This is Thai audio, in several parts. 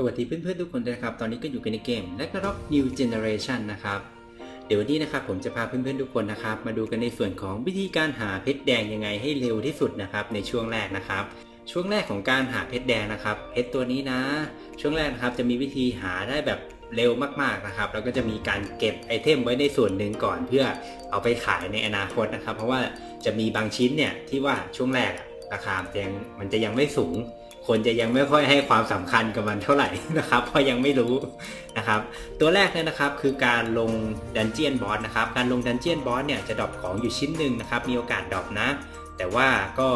สวัสดีเพื่อนๆทุกคนนะครับ ตอนนี้ก็อยู่กันในเกม l a g n a r o k New Generation นะครับ เดี๋ยววันนี้นะครับผมจะพาเพื่อนๆทุกคนนะครับ มาดูกันในส่วนของวิธีการหาเพชรแดงยังไงให้เร็วที่สุดนะครับในช่วงแรกนะครับ ช่วงแรกของการหาเพชรแดงนะครับ เพชรตัวนี้นะ ช่วงแรกนะครับจะมีวิธีหาได้แบบเร็วมากๆนะครับแล้วก็จะมีการเก็บไอเทมไว้ในส่วนหนึ่งก่อน เพื่อเอาไปขายในอนาคตนะครับ เพราะว่าจะมีบางชิ้นเนี่ยที่ว่าช่วงแรกราคามันยังมันจะยังไม่สูง คนจะยังไม่ค่อยให้ความสำคัญกับมันเท่าไหร่นะครับ เพราะยังไม่รู้นะครับ ตัวแรกเนี่ยนะครับคือการลงดันเจียนบอสนะครับ การลงดันเจียนบอสเนี่ยจะดรอปของอยู่ชิ้นหนึ่งนะครับ มีโอกาสดรอปนะ แต่ว่าก็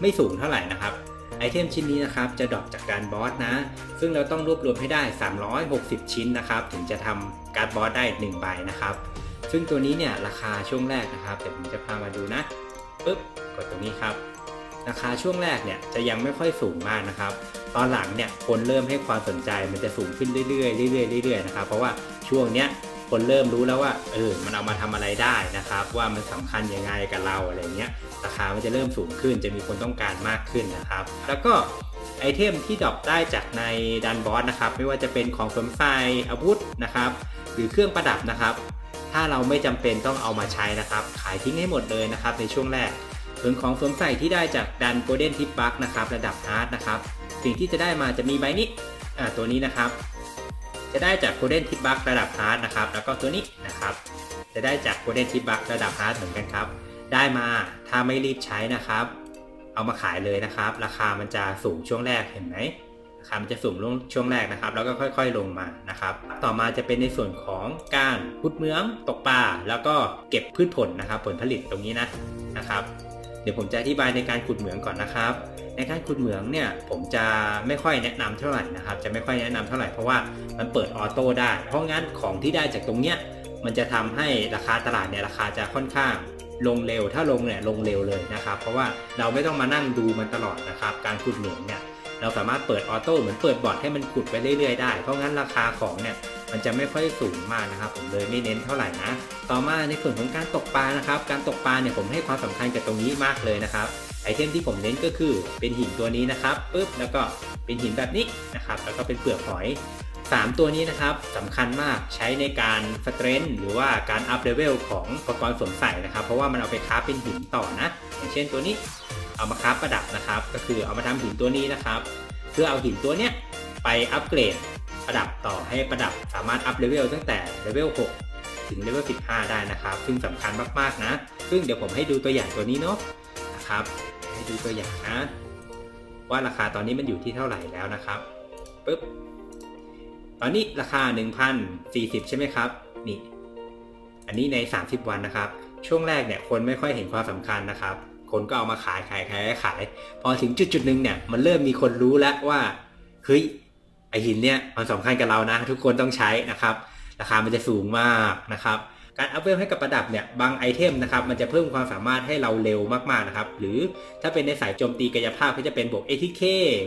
ไม่สูงเท่าไหร่นะครับไอเทมชิ้นนี้นะครับจะดรอปจากการบอสนะ ซึ่งเราต้องรวบรวมให้ได้ 360 ชิ้นนะครับ ถึงจะทำการบอสได้1ใบนะครับ ซึ่งตัวนี้เนี่ยราคาช่วงแรกนะครับเดี๋ยวผมจะพามาดูนะปึ๊บกดตรงนี้ครับ ราคาช่วงแรกเนี่ยจะยังไม่ค่อยสูงมากนะครับ ตอนหลังเนี่ยคนเริ่มให้ความสนใจมันจะสูงขึ้นเรื่อยๆเรื่อยๆเรื่อยๆนะครับเพราะว่าช่วงเนี้ยคนเริ่มรู้แล้วว่าเออมันเอามาทำอะไรได้นะครับ ว่ามันสำคัญยังไงกับเราอะไรเงี้ยราคามันจะเริ่มสูงขึ้นจะมีคนต้องการมากขึ้นนะครับ แล้วก็ไอเทมที่ดรอปได้จากในดันบอสนะครับ ไม่ว่าจะเป็นของเสริมไฟอาวุธนะครับ หรือเครื่องประดับนะครับ ถ้าเราไม่จำเป็นต้องเอามาใช้นะครับ ขายทิ้งให้หมดเลยนะครับในช่วงแรก ส่วนของสวมใส่ที่ได้จากดันโกลเด้นทิปบัคนะครับระดับอาร์ตนะครับสิ่งที่จะได้มาจะมีใบนี้อ่าตัวนี้นะครับ จะได้จากโกลเด้นทิปบัคระดับอาร์ตนะครับแล้วก็ตัวนี้นะครับจะได้จากโกลเด้นทิปบัคระดับอาร์ตเหมือนกันครับ ได้มาถ้าไม่รีบใช้นะครับ เอามาขายเลยนะครับ ราคามันจะสูงช่วงแรกเห็นไหมราคามันจะสูงลงช่วงแรกนะครับ แล้วก็ค่อยๆลงมานะครับ ต่อมาจะเป็นในส่วนของการพุดเมืองตกปลาแล้วก็เก็บพืชผลนะครับ ผลผลิตตรงนี้นะนะครับ เดี๋ยวผมจะอธิบายในการขุดเหมืองก่อนนะครับ ในการขุดเหมืองเนี่ยผมจะไม่ค่อยแนะนำเท่าไหร่นะครับ จะไม่ค่อยแนะนำเท่าไหร่เพราะว่ามันเปิดออโต้ได้ เพราะงั้นของที่ได้จากตรงเนี้ยมันจะทำให้ราคาตลาดเนี่ยราคาจะค่อนข้างลงเร็ว ถ้าลงเนี่ยลงเร็วเลยนะครับ เพราะว่าเราไม่ต้องมานั่งดูมันตลอดนะครับ การขุดเหมืองเนี่ย เราสามารถเปิดออโต้เหมือนเปิดบอร์ดให้มันขุดไปเรื่อยๆได้ เพราะงั้นราคาของเนี่ยมันจะไม่ค่อยสูงมากนะครับ ผมเลยไม่เน้นเท่าไหร่นะ ต่อมาในส่วนของการตกปลานะครับ การตกปลาเนี่ยผมให้ความสำคัญกับตรงนี้มากเลยนะครับ ไอเทมที่ผมเน้นก็คือเป็นหินตัวนี้นะครับปุ๊บแล้วก็เป็นหินแบบนี้นะครับ แล้วก็เป็นเปลือกหอย 3 ตัวนี้นะครับสำคัญมากใช้ในการสเตรนหรือว่าการอัพเลเวลของอุปกรณ์สวมใส่นะครับ เพราะว่ามันเอาไปค้าเป็นหินต่อนะ อย่างเช่นตัวนี้ เอามาค้าประดับนะครับ ก็คือเอามาทำหินตัวนี้นะครับ เพื่อเอาหินตัวเนี้ยไปอัปเกรดประดับต่อให้ประดับสามารถอัพเลเวลตั้งแต่เลเวล6ถึงเลเวล15 ได้นะครับ ซึ่งสำคัญมากๆนะ ซึ่งเดี๋ยวผมให้ดูตัวอย่างตัวนี้เนาะนะครับ ให้ดูตัวอย่างนะ ว่าราคาตอนนี้มันอยู่ที่เท่าไหร่แล้วนะครับปึ๊บตอนนี้ราคา 1,040 ใช่ไหมครับนี่อันนี้ใน 30 วันนะครับ ช่วงแรกเนี่ยคนไม่ค่อยเห็นความสำคัญนะครับ คนก็เอามาขายขายขายขาย พอถึงจุดจุดๆหนึ่งเนี่ย มันเริ่มมีคนรู้แล้วว่าเฮ้ยไอหินเนี่ยมันสำคัญกับเรานะ ทุกคนต้องใช้นะครับ ราคามันจะสูงมากนะครับ การอัพเวลให้กับประดับเนี่ยบางไอเทมนะครับมันจะเพิ่มความสามารถให้เราเร็วมากๆนะครับ หรือถ้าเป็นในสายโจมตีกายภาพก็จะเป็นบวก ATK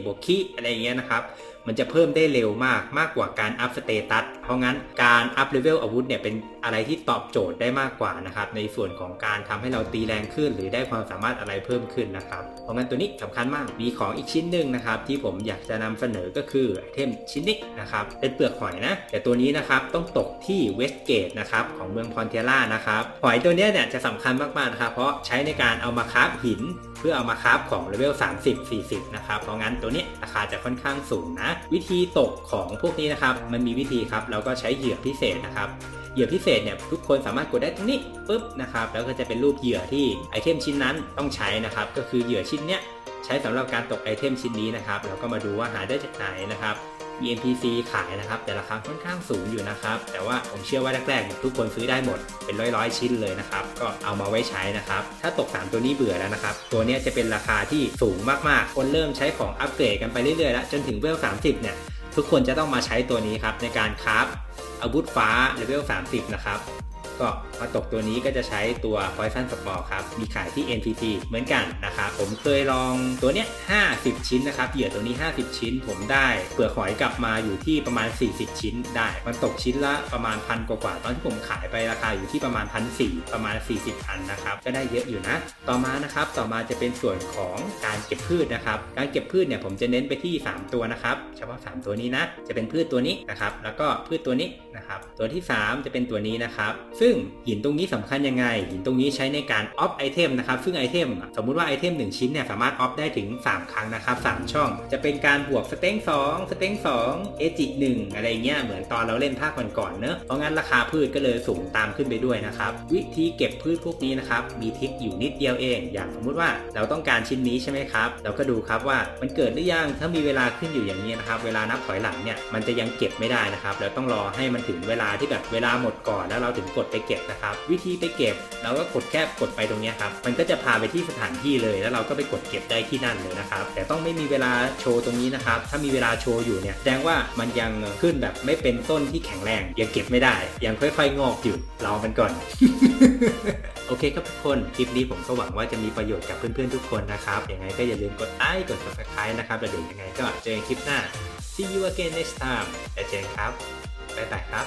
บวกคีอะไรอย่างเงี้ยนะครับ มันจะเพิ่มได้เร็วมากมากกว่าการอัพสเตตัสเพราะงั้นการอัพเลเวลอาวุธเนี่ยเป็นอะไรที่ตอบโจทย์ได้มากกว่านะครับในส่วนของการทำให้เราตีแรงขึ้น หรือได้ความสามารถอะไรเพิ่มขึ้นนะครับเพราะงั้นตัวนี้สำคัญมากมีของอีกชิ้นหนึ่งนะครับที่ผมอยากจะนำเสนอก็คือไอเทมชิ้นนี้นะครับเป็นเปลือกหอยนะ แต่ตัวนี้นะครับต้องตกที่เวสเกตนะครับของเมืองพอนเทล่านะครับหอยตัวนี้เนี่ยจะสำคัญมากๆนะครับเพราะใช้ในการเอามาคราฟหิน เพื่อเอามาคราฟของเลเวล30 40นะครับเพราะงั้นตัวนี้ราคาจะค่อนข้างสูงนะ วิธีตกของพวกนี้นะครับ มันมีวิธีครับ เราก็ใช้เหยื่อพิเศษนะครับ เหยื่อพิเศษเนี่ยทุกคนสามารถกดได้ตรงนี้ปุ๊บนะครับ แล้วก็จะเป็นรูปเหยื่อที่ไอเทมชิ้นนั้นต้องใช้นะครับ ก็คือเหยื่อชิ้นเนี้ยใช้สำหรับการตกไอเทมชิ้นนี้นะครับ เราก็มาดูว่าหาได้จากไหนนะครับ BNPC ขายนะครับ แต่ราคาค่อนข้างสูงอยู่นะครับ แต่ว่าผมเชื่อว่าแรกๆทุกคนซื้อได้หมดเป็นร้อยๆ ชิ้นเลยนะครับ ก็เอามาไว้ใช้นะครับ ถ้าตก 3 ตัวนี้เบื่อแล้วนะครับ ตัวนี้จะเป็นราคาที่สูงมากๆ คนเริ่มใช้ของอัปเกรดกันไปเรื่อยๆแล้วจนถึงเวล30 เนี่ย ทุกคนจะต้องมาใช้ตัวนี้ครับในการคราฟอาวุธฟ้าเลเวล30 นะครับ ก็มาตกตัวนี้ก็จะใช้ตัว Poison Spore ครับ มีขายที่ NPT เหมือนกันนะครับ ผมเคยลองตัวเนี้ย 50 ชิ้นนะครับ เหยื่อตัวนี้ 50 ชิ้น ผมได้เปลือกหอยกลับมาอยู่ที่ประมาณ 40 ชิ้นได้ มันตกชิ้นละประมาณพันกว่าตอนที่ผมขายไปราคาอยู่ที่ประมาณพันสประมาณ 40อันนะครับ ก็ได้เยอะอยู่นะ ต่อมานะครับ ต่อมาจะเป็นส่วนของการเก็บพืชนะครับ การเก็บพืชเนี่ยผมจะเน้นไปที่ 3 ตัวนะครับ เฉพาะ 3 ตัวนี้นะ จะเป็นพืชตัวนี้นะครับ แล้วก็พืชตัวนี้นะครับ ตัวที่ 3 จะเป็นตัวนี้นะครับซึ่งหินตรงนี้สำคัญยังไง หินตรงนี้ใช้ในการออฟไอเทมนะครับ ซึ่งไอเทมสมมุติว่าไอเทม1ชิ้นเนี่ยสามารถออฟได้ถึง 3 ครั้งนะครับ3ช่อง จะเป็นการบวกสเต็ง2สเต็ง2เอจิ1อะไรเงี้ยเหมือนตอนเราเล่นภาคก่อนๆเนอะเพราะงั้นราคาพืชก็เลยสูงตามขึ้นไปด้วยนะครับ วิธีเก็บพืชพวกนี้นะครับมีทิคอยู่นิดเดียวเอง อย่างสมมุติว่าเราต้องการชิ้นนี้ใช่ไหมครับ เราก็ดูครับว่ามันเกิดหรือยังถ้ามีเวลาขึ้นอยู่อย่างนี้นะครับ เวลานับถอยหลังเนี่ยมันจะยังเก็บไม่ได้นะครับเราต้องรอให้มันถึงเวลาที่แบบเวลาหมดก่อนแล้วเราถึงกดไปเก็บนะครับ วิธีไปเก็บเราก็กดแค่กดไปตรงนี้ครับ มันก็จะพาไปที่สถานที่เลยแล้วเราก็ไปกดเก็บได้ที่นั่นเลยนะครับ แต่ต้องไม่มีเวลาโชว์ตรงนี้นะครับ ถ้ามีเวลาโชว์อยู่เนี่ยแสดงว่ามันยังขึ้นแบบไม่เป็นต้นที่แข็งแรงยังเก็บไม่ได้ ยังค่อย ๆ งอกอยู่รอมันก่อนโอเคครับทุกคน คลิปนี้ผมก็หวังว่าจะมีประโยชน์กับเพื่อนๆทุกคนนะครับ ยังไงก็อย่าลืมกดไลค์กด subscribe นะครับแล้วเดี๋ยวยังไงก็เจอกันคลิปหน้า see you again next time แล้วเจอกันครับบ๊ายบายครับ